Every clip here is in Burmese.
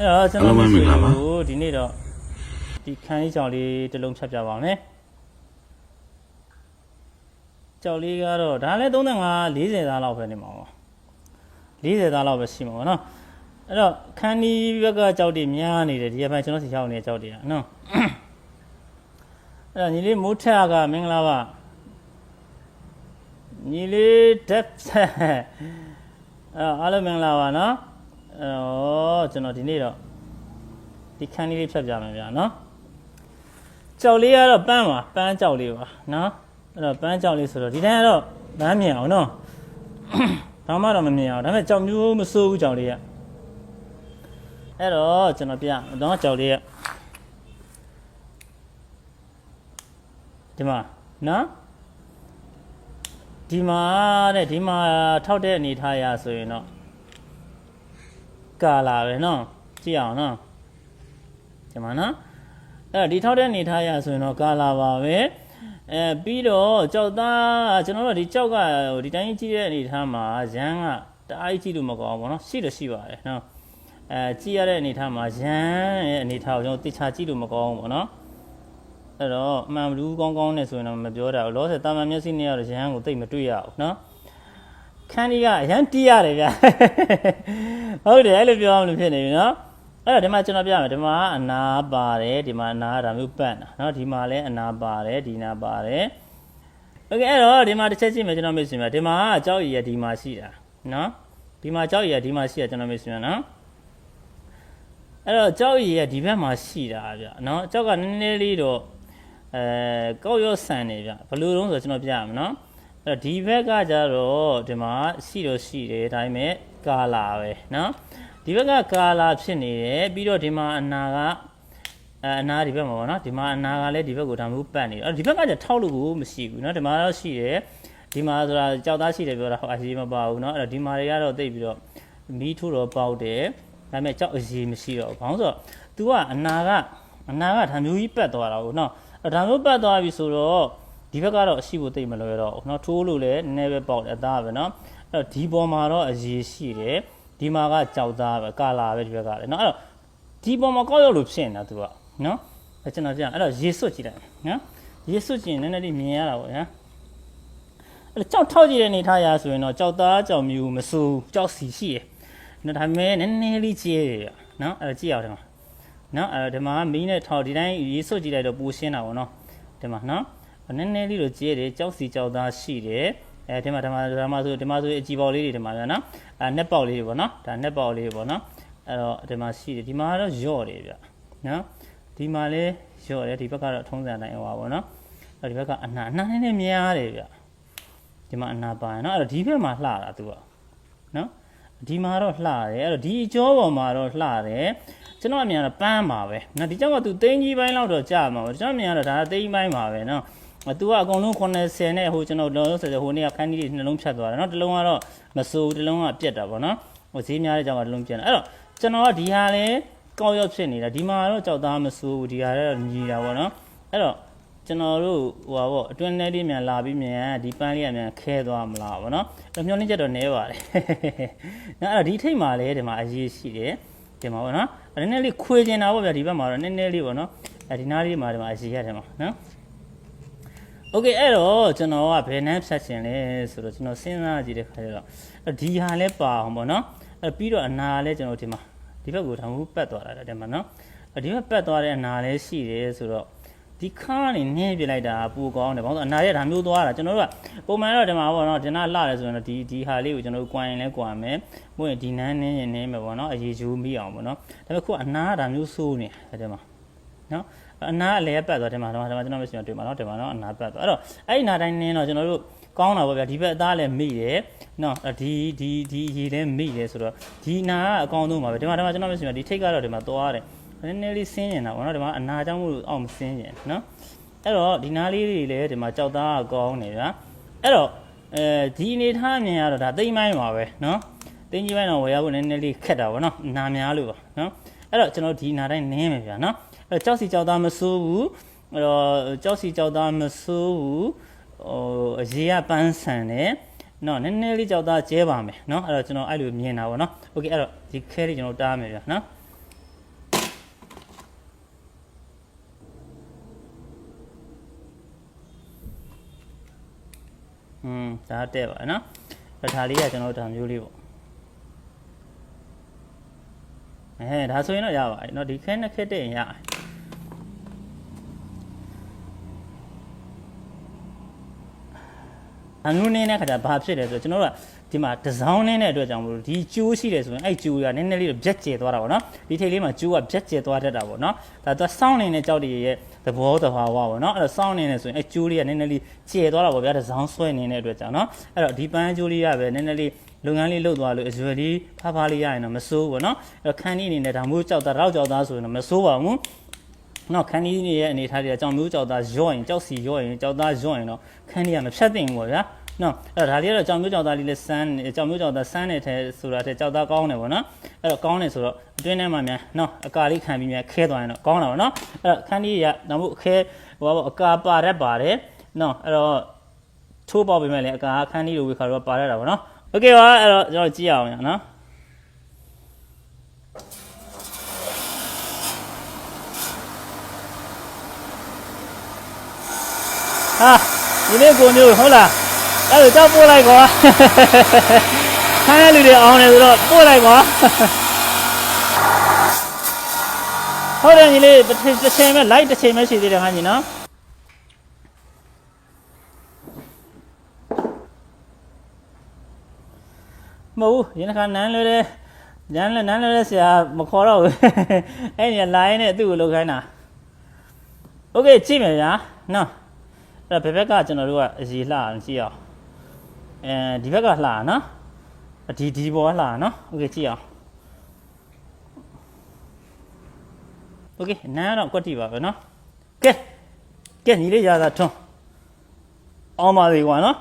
အဲ့တော့ကျွန်တော်အားလုံးပဲမင်္ဂလာပါကိုဒီနေ့တော့ဒီခန်းလေးကြောင်လေးတစ်လုံးဖြတ်ပြပါမယ်ကြောင်လေးကတော့ဒါလည်း35 40သားလောက်ပဲနေမှာပါ40သားလောက်ပဲရှိမှာပါနော်အဲ့တော့ခန်းဒီဘက်ကကြောက်တွေများနေတယ်ဒီကပိုင်းကျွန်တော်စီရောက်နေတဲ့ကြောက်တွေကနော်အဲ့တော့ညီလေးမိုးထက်ကမင်္ဂလာပါညီလေးတက်ဆက်အဲ့တော့အားလုံးမင်္ဂလာပါနော် အဲ့တော့ကျွန်တော်ဒီနေ့တော့ဒီခန်းလေးလေးဖြတ်ပြမယ်ဗျာနော်ကြောက်လေးကတော့ပန်းပါပန်းကြောက်လေးပါနော်အဲ့တော့ပန်းကြောက်လေးဆိုတော့ဒီတိုင်းကတော့လမ်းမြင်အောင်နော်ဘာမှတော့မမြင်အောင်ဒါပေမဲ့ကြောက်မျိုးမစိုးဘူးကြောက်လေးကအဲ့တော့ကျွန်တော်ပြတော့ကြောက်လေးကဒီမှာနော်ဒီမှာတဲ့ဒီမှာထောက်တဲ့အနေထားရဆိုရင်တော့ ကာလာပဲနော်ကြည့်အောင်နော်ဒီမှာနော်အဲ့တော့ဒီထောက်တဲ့အနေထားရဆိုရင်တော့ကာလာပါပဲအဲပြီးတော့ကြောက်သားကျွန်တော်တို့ဒီကြောက်ကဟိုဒီတိုင်းကြည့်တဲ့အနေထားမှာရန်ကတအားကြီးကြည့်လို့မကောင်းဘူးเนาะရှိတော့ရှိပါတယ်နော်အဲကြည့်ရတဲ့အနေထားမှာရန်ရဲ့အနေထားကိုကျွန်တော်တိချာကြည့်လို့မကောင်းဘူးပေါ့နော်အဲ့တော့အမှန်ဘူးကောင်းကောင်းနဲ့ဆိုရင်တော့မပြောတာဘူးလောဆယ်တာမန်မျက်စိနဲ့ကတော့ရန်ကိုတိတ်မတွေ့ရဘူးเนาะ ခန်းကြီးကအရန်တီးရတယ်ဗျာဟုတ်တယ်အဲ့လိုပြောအောင်လို့ဖြစ်နေပြီเนาะအဲ့တော့ဒီမှာကျွန်တော်ပြမယ်ဒီမှာအနာပါတယ်ဒီမှာအနာဒါမျိုးပတ်တာเนาะဒီမှာလည်းအနာပါတယ်ဒီနာပါတယ်โอเคအဲ့တော့ဒီမှာတစ်ချက်ကြည့်မယ်ကျွန်တော်မေ့စင်မယ်ဒီမှာအကြောက်ရည်ရဒီမှာရှိတာเนาะဒီမှာအကြောက်ရည်ရဒီမှာရှိတာကျွန်တော်မေ့စင်မယ်เนาะအဲ့တော့အကြောက်ရည်ရဒီဘက်မှာရှိတာဗျเนาะအကြောက်ကနည်းနည်းလေးတော့အဲကောက်ရော့ဆန်နေဗျဘယ်လိုလုံးဆိုတော့ကျွန်တော်ပြရမယ်เนาะ အဲ့တော့ဒီဘက်ကကြတော့ဒီမှာရှိတော့ရှိတယ်ဒါပေမဲ့ကာလာပဲเนาะဒီဘက်ကကာလာဖြစ်နေတယ်ပြီးတော့ဒီမှာအနာက အဲအနာဒီဘက်မှာပေါ့နော်ဒီမှာအနာကလည်းဒီဘက်ကိုဒါမျိုးပတ်နေတယ်အဲ့ဒီဘက်ကကျထောက်လို့ကိုမရှိဘူးเนาะဒီမှာတော့ရှိတယ်ဒီမှာဆိုတာကြောက်သားရှိတယ်ပြောတာဟောအရေးမပါဘူးเนาะအဲ့တော့ဒီမှာတွေကတော့တိတ်ပြီးတော့မီးထိုးတော့ပေါက်တယ်ဒါပေမဲ့ကြောက်အရေးမရှိတော့ဘူးဘာလို့ဆိုတော့ तू ကအနာကအနာကဒါမျိုးကြီးပတ်သွားတာကိုเนาะအဲ့ဒါမျိုးပတ်သွားပြီဆိုတော့ ဒီဘက်ကတော့အရှိဖို့တိတ်မလွယ်တော့ဘူးเนาะထိုးလို့လည်းနည်းနည်းပဲပေါက်တယ်အသားပဲเนาะအဲ့တော့ဒီပေါ်မှာတော့အရေးရှိတယ်ဒီမှာကကြောက်သားပဲကာလာပဲဒီဘက်ကလည်းเนาะအဲ့တော့ဒီပေါ်မှာကောက်ရောက်လို့ဖြစ်နေတာ तू ကနော်အဲ့ကျွန်တော်ကြည့်အဲ့တော့ရေစွတ်ကြည့်လိုက်နော်ရေစွတ်ကြည့်ရင်နည်းနည်းလေးမြင်ရတာပေါ့ညာအဲ့တော့ကြောက်ထောက်ကြည့်တဲ့အနေထားရာဆိုရင်တော့ကြောက်သားကြောက်မြူမဆူကြောက်စီရှိရယ်နော်ဒါပေမဲ့နည်းနည်းလေးကျဲရယ်နော်အဲ့တော့ကြည့်အောင်ဒီမှာနော်အဲ့တော့ဒီမှာမီးနဲ့ထောက်ဒီတိုင်းရေစွတ်ကြည့်လိုက်တော့ပူရှင်းတာပေါ့နော်ဒီမှာနော် နည်းနည်းလေးတော့ကျဲတယ်ကြောက်စီကြောက်သားရှိတယ်အဲဒီမှာဒီမှာဒီမှာဆိုဒီမှာဆိုအကြည်ပေါက်လေးတွေဒီမှာဗျာနော်အဲနက်ပေါက်လေးတွေပေါ့နော်ဒါနက်ပေါက်လေးတွေပေါ့နော်အဲ့တော့ဒီမှာရှိတယ်ဒီမှာကတော့ယော့တယ်ဗျနော်ဒီမှာလဲရော့တယ်ဒီဘက်ကတော့ထုံးစံတိုင်းဟောပါဘောနော်အဲ့ဒီဘက်ကအနာအနာနည်းနည်းများတယ်ဗျဒီမှာအနာပါရနော်အဲ့တော့ဒီဘက်မှာလှတာသူကနော်ဒီမှာတော့လှတယ်အဲ့တော့ဒီအကျောပေါ်မှာတော့လှတယ်ကျွန်တော်အမြင်ကတော့ပန်းပါပဲနော်ဒီကြောက်ကသူသိန်းကြီးပိုင်းလောက်တော့ကြာမှာပဲကျွန်တော်အမြင်ကတော့ဒါသိန်းပိုင်းပါပဲနော် သူကအကုန်လုံး80နဲ့ဟိုကျွန်တော်လောလောဆယ်ဆယ်ဟိုနေ့ကခန်းကြီးတွေနှလုံးဖြတ်သွားတယ်နော်တစ်လုံးကတော့မစိုးတစ်လုံးကပြက်တာပေါ့နော်ဟိုဈေးများတဲ့ကြောက်ကတစ်လုံးပြက်တယ်အဲ့တော့ကျွန်တော်ကဒီဟာလဲကောက်ရောက်ဖြစ်နေတာဒီမှာတော့ကြောက်သားမစိုးဘူးဒီဟာတော့ညီတာပေါ့နော်အဲ့တော့ကျွန်တော်တို့ဟိုပါပေါ့အတွင်းထဲလေးမြန်လာပြီးမြန်ဒီပန်းလေးကမြန်ခဲသွားမလားပေါ့နော်အဲ့မျောနှင်းချက်တော့နဲပါတယ်နော်အဲ့တော့ဒီထိတ်မှာလဲဒီမှာအရေးရှိတယ်ဒီမှာပေါ့နော်နည်းနည်းလေးခွေကျင်တာပေါ့ဗျာဒီဘက်မှာတော့နည်းနည်းလေးပေါ့နော်အဲဒီနားလေးမှာဒီမှာအရေးရတယ်မှာနော် โอเคအဲ့တော့ကျွန်တော်ကဘယ်နှမ်းဖြတ်ရှင်လဲဆိုတော့ကျွန်တော်စဉ်းစားကြည့်တဲ့ခါကျတော့ဒီဟာလဲပါအောင်ပေါ့နော်အဲ့ပြီးတော့အနာလဲကျွန်တော်ဒီမှာ ဒီဘက်ကိုဒါမှမဟုတ်ပတ်သွားတာတဲ့မှာနော်ဒီဘက်ပတ်သွားတဲ့အနာလည်းရှိတယ်ဆိုတော့ဒီခါကနေနင်းပြလိုက်တာပူကောင်းတယ်ဘာလို့အနာရဲ့ဒါမျိုးသွားတာကျွန်တော်တို့ကပုံမှန်တော့ဒီမှာပေါ့နော်ဒီနာလှတယ်ဆိုရင်တော့ဒီဒီဟာလေးကိုကျွန်တော်တို့ကွာရင်လဲကွာမယ်ဘို့ရင်ဒီနန်းနင်းရင်နင်းမယ်ပေါ့နော်အရေးကျူးမိအောင်ပေါ့နော်ဒါပေမဲ့ခုအနာကဒါမျိုးဆိုးနေတယ်ဒီမှာ နော်အနာအလဲပတ်သွားတယ်မှာဒီမှာကျွန်တော်မရှိတော့တွေ့မှာနော်ဒီမှာနော်အနာပတ်သွားအဲ့တော့အဲ့ဒီနာတိုင်းနင်းတော့ကျွန်တော်တို့ကောင်းတာပေါ့ဗျာဒီဘက်အသားလည်းမိတယ်နော်ဒီဒီဒီရေလည်းမိတယ်ဆိုတော့ဒီနာကအကောင်းဆုံးပါပဲဒီမှာဒီမှာကျွန်တော်မရှိတော့ဒီထိတ်ကတော့ဒီမှာသွားတယ်နည်းနည်းလေးဆင်းရင်တော့နော်ဒီမှာအနာကြောင့်မို့လို့အောက်မဆင်းရင်နော်အဲ့တော့ဒီနာလေးတွေလည်းဒီမှာကြောက်သားကကောင်းနေဗျာအဲ့တော့အဲဒီအနေထားမြင်ရတော့ဒါသိမ့်ပိုင်းပါပဲနော်သိမ့်ကြီးပိုင်းတော့ဝယ်ရဖို့နည်းနည်းလေးခက်တာပေါ့နော်နာများလို့ပါနော်အဲ့တော့ကျွန်တော်ဒီနာတိုင်းနင်းမယ်ဗျာနော် အဲ့ကြောက်စီကြောက်သားမဆိုးဘူးအဲ့တော့ကြောက်စီကြောက်သားမဆိုးဘူးဟိုအရေးကပန်းဆန်တယ်နော်နည်းနည်းလေးကြောက်သားကျဲပါမယ်နော်အဲ့တော့ကျွန်တော်အဲ့လိုမြင်တာပေါ့နော်โอเคအဲ့တော့ဒီခဲလေးကျွန်တော်တားမယ်ပြနော်อืมဒါတက်ပါเนาะဒါလေးကကျွန်တော်ဒါမျိုးလေးပေါ့အဲဒါဆိုရင်တော့ရပါတယ်เนาะဒီခဲနှစ်ခဲတက်ရင်ရပါတယ် အနုနည်းနဲ့ခါကျဘာဖြစ်လဲဆိုတော့ကျွန်တော်တို့ကဒီမှာဒီဇောင်းနေတဲ့အတွက်ကြောင့်မလို့ဒီကျိုးရှိတယ်ဆိုရင်အဲ့ကျိုးကနည်းနည်းလေးတော့ပြက်ကျဲသွားတာပေါ့နော်ဒီထိတ်လေးမှာကျိုးကပြက်ကျဲသွားတတ်တာပေါ့နော်ဒါသူကစောင်းနေတဲ့ကြောက်တွေရဲ့သဘောတဘာဝပေါ့နော်အဲ့တော့စောင်းနေနေဆိုရင်အဲ့ကျိုးလေးကနည်းနည်းလေးကျဲသွားတာပေါ့ဗျာဒီဇောင်းဆွဲနေတဲ့အတွက်ကြောင့်နော်အဲ့တော့ဒီပန်းကျိုးလေးကပဲနည်းနည်းလေးလုပ်ငန်းလေးလုပ်သွားလို့အရွယ်လေးဖားဖားလေးရရင်တော့မစိုးဘူးပေါ့နော်အဲ့တော့ခန်းကြီးအနေနဲ့ဒါမျိုးကြောက်တာတော့ကြောက်သားဆိုရင်တော့မစိုးပါဘူး နော်ခန်းကြီးနေရဲ့အနေထားတွေကကြောင်မျိုးကြောက်သားရော့ရင်ကြောက်စီရော့ရင်ကြောက်သားရော့ရင်တော့ခန်းကြီးကမဖြတ်သင့်ဘူးပေါ့ဗျာနော်အဲ့ဒါဒါလေးကတော့ကြောင်မျိုးကြောက်သားလေးလည်းစမ်းနေကြောင်မျိုးကြောက်သားစမ်းနေတယ်ဆိုတာတဲ့ကြောက်သားကောင်းတယ်ပေါ့နော်အဲ့တော့ကောင်းတယ်ဆိုတော့အတွင်းထဲမှာများနော်အကာလေးခံပြီးများခဲသွားရင်တော့ကောင်းတာပေါ့နော်အဲ့တော့ခန်းကြီးကနောက်မှုအခဲဟိုပါအကာပါရက်ပါတယ်နော်အဲ့တော့ထိုးပေါက်ပေးမယ်လေအကာခန်းကြီးလိုဝေခါတော့ပါရက်တာပေါ့နော်โอเคပါအဲ့တော့ကျွန်တော်ကြည့်အောင်ရနော် ဟာဒီနေ့ကိုမျိုးဟုတ်လားအဲ့ဒါကြောက်ပို့လိုက်ကွာခန်းတဲ့လူတွေအောင်နေဆိုတော့ပို့လိုက်ကွာဟုတ်တယ်ညီလေးတစ်ချိန်တစ်ချိန်ပဲ light တစ်ချိန်ပဲရှိသေးတယ်ဟာညီနော်မဟုတ်ဘူးရင်းခါနန်းလွဲတဲ့နန်းလွဲနန်းလွဲတဲ့ဆရာမခေါ်တော့ဘူးအဲ့ဒီလိုင်းနဲ့သူ့ကိုလောက်ခိုင်းတာโอเคကြည့်မယ်ဗျာနော် အဲ့တော့ဘယ်ဘက်ကကျွန်တော်တို့ကအရေးလှအောင်ကြည့်အောင်အဲဒီဘက်ကလှနော်ဒီဒီဘောလှနော်โอเคကြည့်အောင်โอเคနားတော့ကွက်တိပါပဲနော်ကဲကဲညီလေးရတာထွန်းအောင်ပါသေးကွာနော်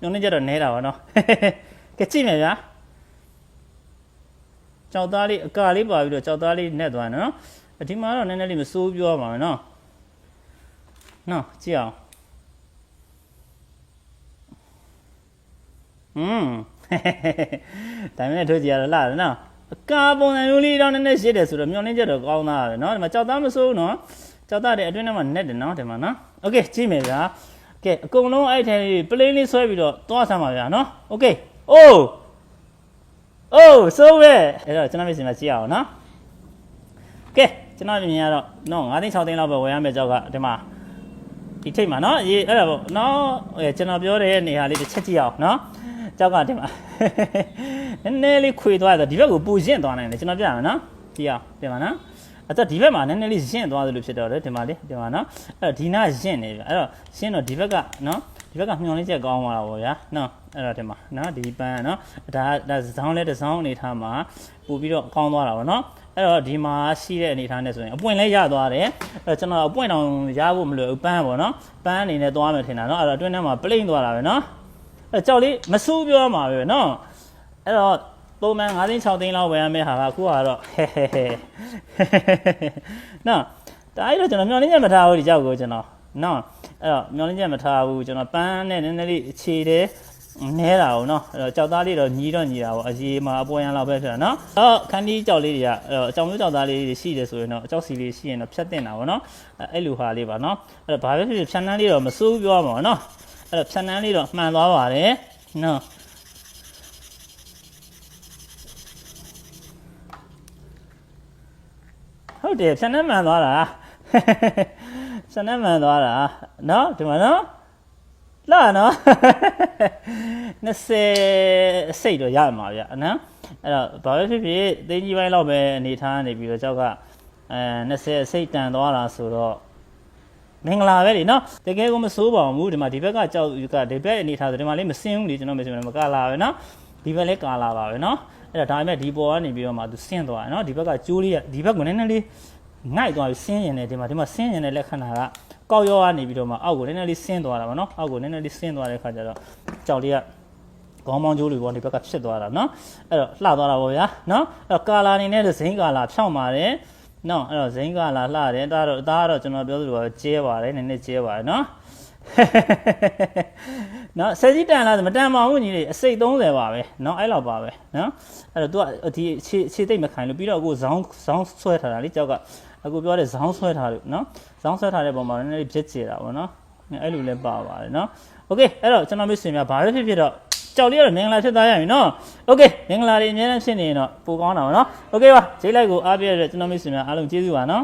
ညနေကျတော့နဲတာပါနော်ကဲကြည့်မယ်ဗျာကြောက်သားလေးအကာလေးပါပြီးတော့ကြောက်သားလေးနဲ့သွားနော်ဒီမှာတော့နည်းနည်းလေးမစိုးပြောပါမယ်နော် နော်ကြည့်အောင်อืมဒါမှမဟုတ်ထိုးကြည့်ရတော့လာတယ်နော်အကာပုံစံမျိုးလေးတော့နည်းနည်းရှင်းတယ်ဆိုတော့မျောလင်းချက်တော့ကောင်းသားပဲเนาะဒီမှာကြောက်သားမစိုးဘူးเนาะကြောက်သားတွေအတွင်းထဲမှာ net တယ်เนาะဒီမှာเนาะโอเคကြည့်မယ်ဗျာကဲအကုန်လုံးအဲ့ထဲလေး plane လေးဆွဲပြီးတော့သွားဆမ်းပါဗျာเนาะโอเคအိုးအိုးစိုးပဲအဲ့တော့ကျွန်တော်မျက်စိမှာကြည့်အောင်เนาะကဲကျွန်တော်မြင်ရတော့နော်9သိန်း6သိန်းလောက်ပဲဝယ်ရမယ့်ကြောက်ကဒီမှာ ဒီထိတ်မှာနော်အေးအဲ့ဒါပေါ့နော်အဲကျွန်တော်ပြောတဲ့နေရာလေးတစ်ချက်ကြည့်အောင်နော်ကြောက်ကဒီမှာနည်းနည်းလေးခွေသွားတယ်ဒီဘက်ကိုပူရင့်သွားနိုင်တယ်ကျွန်တော်ပြရမယ်နော်ကြည့်အောင်ဒီမှာနော်အဲ့တော့ဒီဘက်မှာနည်းနည်းလေးရင့်သွားသလိုဖြစ်တော့တယ်ဒီမှာလေဒီမှာနော်အဲ့တော့ဒီနာရင့်နေပြီအဲ့တော့ရင့်တော့ဒီဘက်ကနော်ဒီဘက်ကမျောလင်းချက်ကောင်းသွားတာပေါ့ဗျာနော် အဲ့တော့ဒီမှာနော်ဒီပန်းနော်ဒါဒါဇောင်းလဲတစ်ဇောင်းအနေထားမှာပို့ပြီးတော့ကောင်းသွားတာပေါ့နော်အဲ့တော့ဒီမှာရှိတဲ့အနေထားနဲ့ဆိုရင်အပွင့်လဲရသွားတယ်အဲ့တော့ကျွန်တော်အပွင့်တောင်ရဖို့မလွယ်ဘူးပန်းပေါ့နော်ပန်းအနေနဲ့သွားမယ်ထင်တာနော်အဲ့တော့အတွင်းထဲမှာပလိမ့်သွားတာပဲနော်အဲ့ကြောက်လေးမစိုးပြောမှာပဲနော်အဲ့တော့ပုံမှန်9သိန်း6သိန်းလောက်ဝယ်ရမယ့်ဟာကအခုကတော့ဟဲဟဲဟဲနော်ဒါအဲ့တော့ကျွန်တော်မျောလင်းချက်မထားဘူးဒီကြောက်ကိုကျွန်တော်နော်အဲ့တော့မျောလင်းချက်မထားဘူးကျွန်တော်ပန်းနဲ့နည်းနည်းလေးအခြေတယ် နဲတာ哦နော်အဲ့တော့ကြောက်သားလေးတော့ညီးတော့ညီးတာပေါ့အရေးမှာအပေါ်ရန်လောက်ပဲဖြစ်တာနော်အော်ခန်းဒီကြောက်လေးတွေကအဲ့တော့အကြောင်မျိုးကြောက်သားလေးတွေရှိတယ်ဆိုရင်တော့အကြောက်စီလေးရှိရင်တော့ဖြတ်တင်တာပေါ့နော်အဲ့လိုဟာလေးပါနော်အဲ့တော့ဘာပဲဖြစ်ဖြစ်ဖြတ်နှန်းလေးတော့မစိုးပြောပါဘူးနော်အဲ့တော့ဖြတ်နှန်းလေးတော့မှန်သွားပါတယ်နော်ဟုတ်တယ်ဖြတ်နှန်းမှန်သွားတာဖြတ်နှန်းမှန်သွားတာနော်ဒီမှာနော် လာနော်20စိတ်တော့ရမှာဗျအနော်အဲ့တော့ဘာပဲဖြစ်ဖြစ်သိန်းကြီးပိုင်းလောက်ပဲအနေထားနေပြီးတော့ကြောက်ကအဲ20စိတ်တန်သွားတာဆိုတော့မင်္ဂလာပဲလေနော်တကယ်ကိုမစိုးပါဘူးဒီမှာဒီဘက်ကကြောက်ကဒီဘက်အနေထားဆိုဒီမှာလေးမစင်းဘူးလေကျွန်တော်မစင်းဘူးမကလာပဲနော်ဒီဘက်လည်းကာလာပါပဲနော်အဲ့ဒါဒါပေမဲ့ဒီပေါ်ကနေပြီးတော့မှသူဆင်းသွားတယ်နော်ဒီဘက်ကကျိုးလေးဒီဘက်ကိုနည်းနည်းလေးငိုက်သွားပြီးဆင်းရင်လည်းဒီမှာဒီမှာဆင်းရင်လည်းလက္ခဏာက ကောက်ရောကနေပြီးတော့မှအောက်ကိုနည်းနည်းလေးဆင်းသွားတာပေါ့နော်အောက်ကိုနည်းနည်းလေးဆင်းသွားတဲ့ခါကျတော့ကြောက်လေးကခေါင်းပေါင်းကျိုးတွေပေါ်ဒီဘက်ကဖြစ်သွားတာเนาะအဲ့တော့လှသွားတာပေါ့ဗျာเนาะအဲ့တော့ကာလာအနေနဲ့ဇိန်းကာလာဖြောင်းပါတယ်เนาะအဲ့တော့ဇိန်းကာလာလှတယ်ဒါတော့အသားကတော့ကျွန်တော်ပြောသလိုပဲကျဲပါတယ်နည်းနည်းကျဲပါတယ်เนาะနော်ဆယ်ကြီးတန်လားမတန်ပါဘူးညီလေးအစိတ်30ပါပဲเนาะအဲ့လောက်ပါပဲเนาะအဲ့တော့ तू ကဒီခြေခြေသိမ့်မခိုင်လို့ပြီးတော့အခုဇောင်းဇောင်းဆွဲထားတာလေကြောက်က အခုပြောတဲ့ဇောင်းဆွဲထားလို့เนาะဇောင်းဆွဲထားတဲ့ပုံမှာနည်းနည်းလေးဖြစ်ချေတာပေါ့နော်န အဲ့လိုလည်းပါပါတယ်နော်โอเคအဲ့တော့ကျွန်တော်မိတ်ဆွေများဘာပဲဖြစ်ဖြစ်တော့ကြောက်လေးကတော့မင်္ဂလာဖြစ်သားရပြီနော်โอเคမင်္ဂလာတွေအများကြီးဖြစ်နေရင်တော့ပိုကောင်းတာပါနော်โอเคပါဂျိတ်လိုက်ကိုအားပြရတဲ့ကျွန်တော်မိတ်ဆွေများအားလုံးကျေးဇူးပါနော်